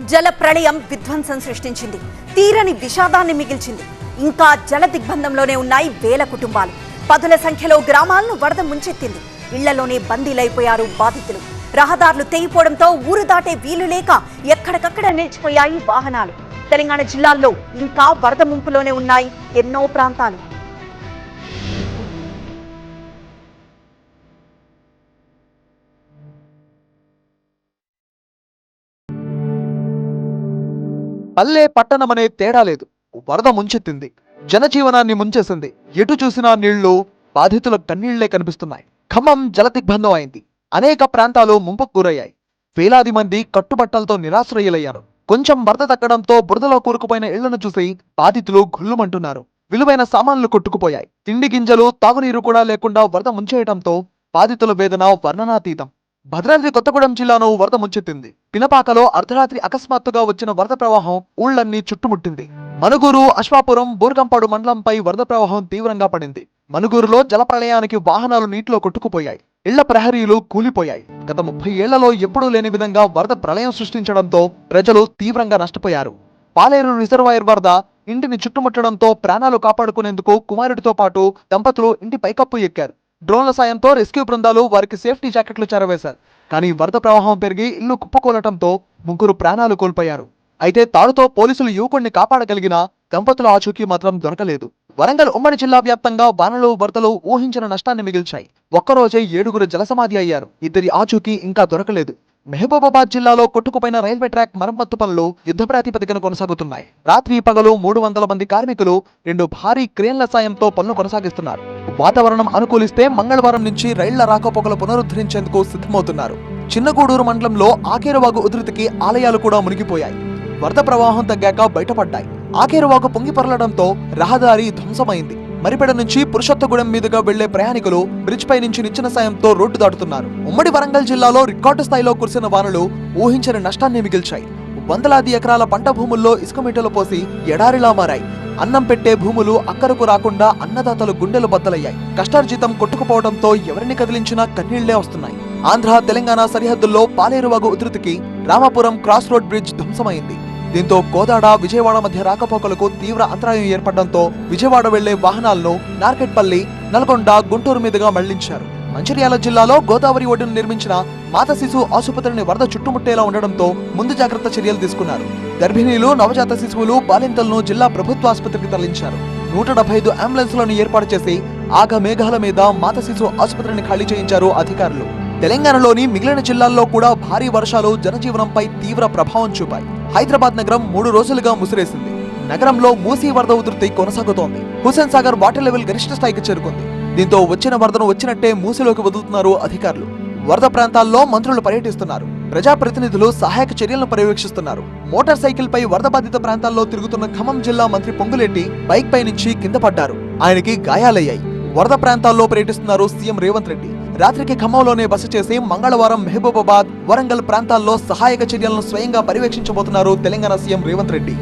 జల ప్రళయం విధ్వంసం సృష్టించింది. తీరని విషాదాన్ని మిగిల్చింది. ఇంకా జల దిగ్బంధంలోనే ఉన్నాయి వేల కుటుంబాలు. పదుల సంఖ్యలో గ్రామాలను వరద ముంచెత్తింది. ఇళ్ళలోనే బందీలైపోయారు బాధితులు. రహదారులు తెగిపోవడంతో ఊరు దాటే వీలు లేక ఎక్కడికక్కడ నిలిచిపోయాయి వాహనాలు. తెలంగాణ జిల్లాల్లో ఇంకా వరద ముంపులోనే ఉన్నాయి ఎన్నో ప్రాంతాలు. పల్లె పట్టణమనే తేడా లేదు. వరద ముంచెత్తింది. జనజీవనాన్ని ముంచేసింది. ఎటు చూసినా నీళ్ళు బాధితుల కన్నీళ్ళే కనిపిస్తున్నాయి. ఖమ్మం జలదిగ్బంధం అయింది. అనేక ప్రాంతాలు ముంపుకు గురయ్యాయి. వేలాది మంది కట్టుబట్టలతో నిరాశ్రయులయ్యారు. కొంచెం వరద తగ్గడంతో బురదలో కూరుకుపోయిన ఇళ్ళను చూసి బాధితులు గుళ్ళుమంటున్నారు. విలువైన సామాన్లు కొట్టుకుపోయాయి. తిండి గింజలు తాగునీరు కూడా లేకుండా వరద ముంచేయడంతో బాధితుల వేదన వర్ణనాతీతం. భద్రాద్రి కొత్తగూడెం జిల్లాను వరద ముంచెత్తింది. పినపాకలో అర్ధరాత్రి అకస్మాత్తుగా వచ్చిన వరద ప్రవాహం ఊళ్ళన్నీ చుట్టుముట్టింది. మనుగూరు అశ్వాపురం బూర్గంపాడు మండలంపై వరద ప్రవాహం తీవ్రంగా పడింది. మనుగూరులో జలప్రలయానికి వాహనాలు నీటిలో కొట్టుకుపోయాయి. ఇళ్ళ ప్రహరీలు కూలిపోయాయి. గత ముప్పై ఏళ్ళలో ఎప్పుడూ లేని విధంగా వరద ప్రళయం సృష్టించడంతో ప్రజలు తీవ్రంగా నష్టపోయారు. పాలేరు రిజర్వాయర్ వరద ఇంటిని చుట్టుముట్టడంతో ప్రాణాలు కాపాడుకునేందుకు కుమారుడితో పాటు దంపతులు ఇంటి పైకప్పు ఎక్కారు. డ్రోన్ల సాయంతో రెస్క్యూ బృందాలు వారికి సేఫ్టీ జాకెట్లు చేరవేశారు. కానీ వరద ప్రవాహం పెరిగి ఇల్లు కుప్పకూలటంతో ముగ్గురు ప్రాణాలు కోల్పోయారు. అయితే తాడుతో పోలీసులు యువకుడిని కాపాడగలిగిన దంపతుల ఆచూకీ మాత్రం దొరకలేదు. వరంగల్ ఉమ్మడి జిల్లా వ్యాప్తంగా వానలు వరదలు ఊహించిన నష్టాన్ని మిగిల్చాయి. ఒక్కరోజే ఏడుగురు జలసమాధి అయ్యారు. ఇద్దరి ఆచూకీ ఇంకా దొరకలేదు. మహబూబాబాద్ జిల్లాలో కొట్టుకుపోయిన రైల్వే ట్రాక్ మరమ్మత్తు పనులు యుద్ధ ప్రాతిపదికన కొనసాగుతున్నాయి. రాత్రి పగలు మూడు వందల మంది కార్మికులు రెండు భారీ క్రేన్ల సాయంతో పనులు కొనసాగిస్తున్నారు. వాతావరణం అనుకూలిస్తే మంగళవారం నుంచి రైళ్ళ రాకపోకలు పునరుద్ధరించేందుకు సిద్ధమవుతున్నారు. చిన్నగూడూరు మండలంలో ఆకేరువాగు ఉధృతికి ఆలయాలు కూడా మునిగిపోయాయి. వరద ప్రవాహం తగ్గాక బయటపడ్డాయి. ఆకేరువాగు పొంగిపరలడంతో రహదారి ధ్వంసమైంది. మరిపెడ నుంచి పురుషోత్తగూడెం మీదుగా వెళ్ళే ప్రయాణికులు బ్రిడ్జ్ పై నుంచి నిచ్చిన సాయంతో రోడ్డు దాటుతున్నారు. ఉమ్మడి వరంగల్ జిల్లాలో రికార్డు స్థాయిలో కురిసిన వానలు ఊహించని నష్టాన్ని మిగిల్చాయి. వందలాది ఎకరాల పంట భూముల్లో ఇసుక మీటలు పోసి ఎడారిలా మారాయి. అన్నం పెట్టే భూములు అక్కరకు రాకుండా అన్నదాతలు గుండెలు బద్దలయ్యాయి. కష్టార్జితం కొట్టుకుపోవడంతో ఎవరిని కదిలించినా కన్నీళ్ళే వస్తున్నాయి. ఆంధ్ర తెలంగాణ సరిహద్దుల్లో పాలేరువాగు ఉధృతికి రామాపురం క్రాస్ రోడ్ బ్రిడ్జ్ ధ్వంసమైంది. దీంతో కోదాడ విజయవాడ మధ్య రాకపోకలకు తీవ్ర అంతరాయం ఏర్పడడంతో విజయవాడ వెళ్ళే వాహనాలను నార్కెట్పల్లి నల్గొండ గుంటూరు మీదుగా మళ్ళించారు. మంచిర్యాల జిల్లాలో గోదావరి ఒడ్డును నిర్మించిన మాత శిశు ఆసుపత్రిని వరద చుట్టుముట్టేలా ఉండడంతో ముందు జాగ్రత్త చర్యలు తీసుకున్నారు. గర్భిణీలు నవజాత శిశువులు బాలింతలను జిల్లా ప్రభుత్వ ఆసుపత్రికి తరలించారు. నూట డెబ్బై ఐదు అంబులెన్స్లను ఏర్పాటు చేసి ఆగ మేఘాల మీద మాత శిశు ఆసుపత్రిని ఖాళీ చేయించారు అధికారులు. తెలంగాణలోని మిగిలిన జిల్లాల్లో కూడా భారీ వర్షాలు జనజీవనంపై తీవ్ర ప్రభావం చూపాయి. హైదరాబాద్ నగరం మూడు రోజులుగా ముసిరేసింది. నగరంలో మూసీ వరద ఉధృతి కొనసాగుతోంది. హుసేన్ సాగర్ వాటర్ లెవెల్ గరిష్ట స్థాయికి చేరుకుంది. దీంతో వచ్చిన వరదను వచ్చినట్టే మూసిలోకి వదులుతున్నారు అధికారులు. వరద ప్రాంతాల్లో మంత్రులు పర్యటిస్తున్నారు. ప్రజాప్రతినిధులు సహాయక చర్యలను పర్యవేక్షిస్తున్నారు. మోటార్ సైకిల్ పై వరద బాధిత ప్రాంతాల్లో తిరుగుతున్న ఖమ్మం జిల్లా మంత్రి పొంగులేటి బైక్ పై నుంచి కింద పడ్డారు. ఆయనకి గాయాలయ్యాయి. వరద ప్రాంతాల్లో పర్యటిస్తున్నారు సీఎం రేవంత్ రెడ్డి. రాత్రికి ఖమ్మంలోనే బస చేసి మంగళవారం మహబూబాబాద్ వరంగల్ ప్రాంతాల్లో సహాయక చర్యలను స్వయంగా పర్యవేక్షించబోతున్నారు తెలంగాణ సీఎం రేవంత్ రెడ్డి.